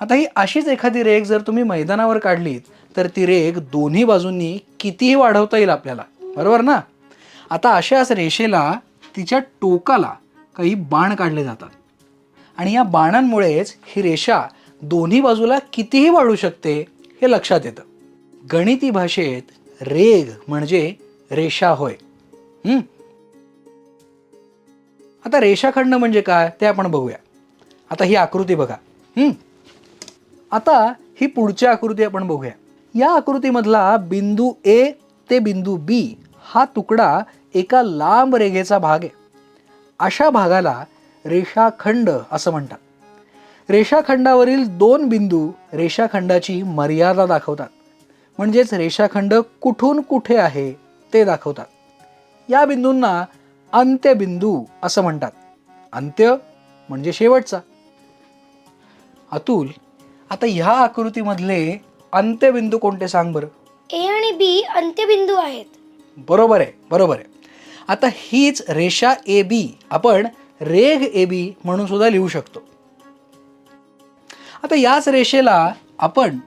आता ही अशीच एखादी रेख जर तुम्ही मैदानावर काढलीत तर ती रेख दोन्ही बाजूंनी कितीही वाढवता येईल आपल्याला. बरोबर ना? आता अशाच रेषेला तिच्या टोकाला काही बाण काढले जातात. आणि या बाणांमुळेच ही रेषा दोन्ही बाजूला कितीही वाढू शकते हे लक्षात येतं. गणिती भाषेत रेग म्हणजे रेषा होय. आता रेषाखंड म्हणजे काय ते आपण बघूया. आता ही आकृती बघा. आता ही पुढची आकृती आपण बघूया. या आकृतीमधला बिंदू ए ते बिंदू बी हा तुकडा एका लांब रेघेचा भाग आहे. अशा भागाला रेषाखंड असं म्हणतात. रेषाखंडावरील दोन बिंदू रेषाखंडाची मर्यादा दाखवतात. म्हणजेच रेषाखंड कुठून कुठे आहे ते दाखवतात. या बिंदूंना अंत्यबिंदू असं म्हणतात. अंत्य म्हणजे शेवटचा. अतुल आता ह्या आकृतीमधले अंत्यबिंदू कोणते सांग बरं? ए आणि बी अंत्यबिंदू आहेत. बरोबर आहे बरोबर आहे. आता हीच रेषा ए बी आपण रेघ ए बी म्हणून सुद्धा लिहू शकतो. आता याच रेषेला आपण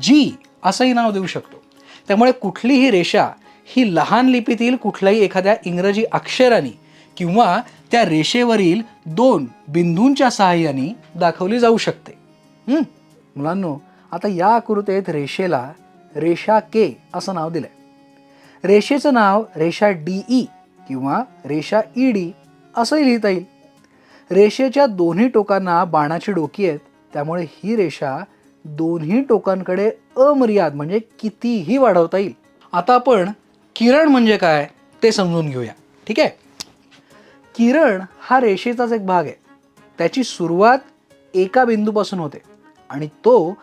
जी असंही नाव देऊ शकतो. त्यामुळे कुठलीही रेषा ही लहान लिपीतील कुठल्याही एखाद्या इंग्रजी अक्षराने किंवा त्या रेषेवरील दोन बिंदूंच्या सहाय्याने दाखवली जाऊ शकते? मुलांनो आता या आकृतीत रेषेला रेषा के असं नाव दिलंय. रेषेचं नाव रेषा डी ई किंवा रेषा ई डी असंही लिहिता येईल. रेषेच्या दोन्ही टोकांना बाणाची डोकी आहेत त्यामुळे ही रेषा दोन्ही टोकांकडे अमर्याद म्हणजे कितीही वाढवता येईल. आता आपण किरण म्हणजे काय ते समजून घेऊया ठीक आहे? किरण हा रेषेचाच एक भाग आहे. त्याची सुरुवात एका बिंदूपासून होते. आणि तो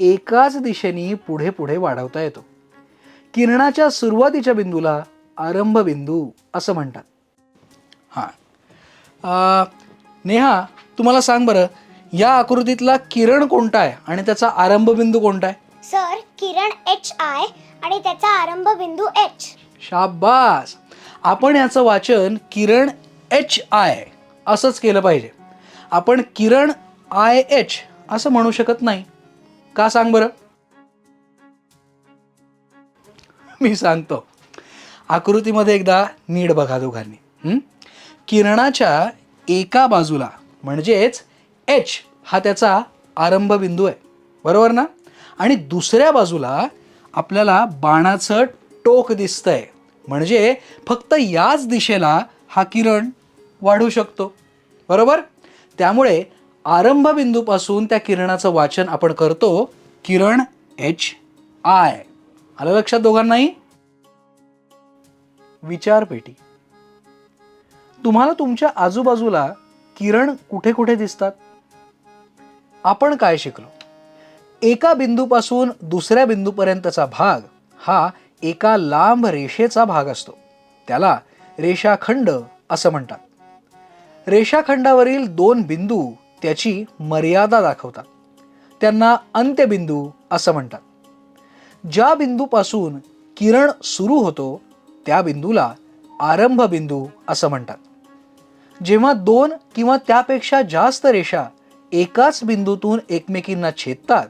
एकाच दिशेने पुढे पुढे वाढवता येतो. किरणाच्या सुरुवातीच्या बिंदूला आरंभ बिंदू असं म्हणतात. हां. नेहा तुम्हाला सांग बरं या आकृतीतला किरण कोणता आहे आणि त्याचा आरंभ बिंदू कोणता आहे? सर किरण एच आय आणि त्याचा आरंभ बिंदू एच शाबास. आपण याचं वाचन किरण एच आय असंच केलं पाहिजे. आपण किरण आय एच असं म्हणू शकत नाही. का सांग बरं? मी सांगतो. आकृतीमध्ये एकदा नीट बघा दोघांनी. किरणाच्या एका बाजूला म्हणजेच एच हा त्याचा आरंभ बिंदू आहे. बरोबर ना? आणि दुसऱ्या बाजूला आपल्याला बाणाचं टोक दिसतंय. म्हणजे फक्त याच दिशेला हा किरण वाढू शकतो. बरोबर? त्यामुळे आरंभ बिंदूपासून त्या किरणाचं वाचन आपण करतो किरण एच आय आलं लक्षात दोघांनाही? विचारपेटी. तुम्हाला तुमच्या आजूबाजूला किरण कुठे कुठे दिसतात? आपण काय शिकलो? एका बिंदूपासून दुसऱ्या बिंदूपर्यंतचा भाग हा एका लांब रेषेचा भाग असतो. त्याला रेषाखंड असं म्हणतात. रेषाखंडावरील दोन बिंदू त्याची मर्यादा दाखवतात. त्यांना अंत्यबिंदू असं म्हणतात. ज्या बिंदूपासून किरण सुरू होतो त्या बिंदूला आरंभ बिंदू असं म्हणतात. जेव्हा दोन किंवा त्यापेक्षा जास्त रेषा एकाच बिंदूतून एकमेकींना छेदतात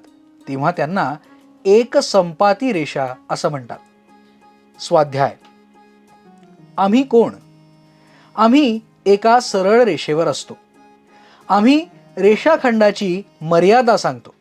तेव्हा त्यांना एक संपाती रेषा असं म्हणतात. स्वाध्याय. आम्ही कोण? आम्ही एका सरळ रेषेवर असतो. आम्ही रेषाखंडाची मर्यादा सांगतो.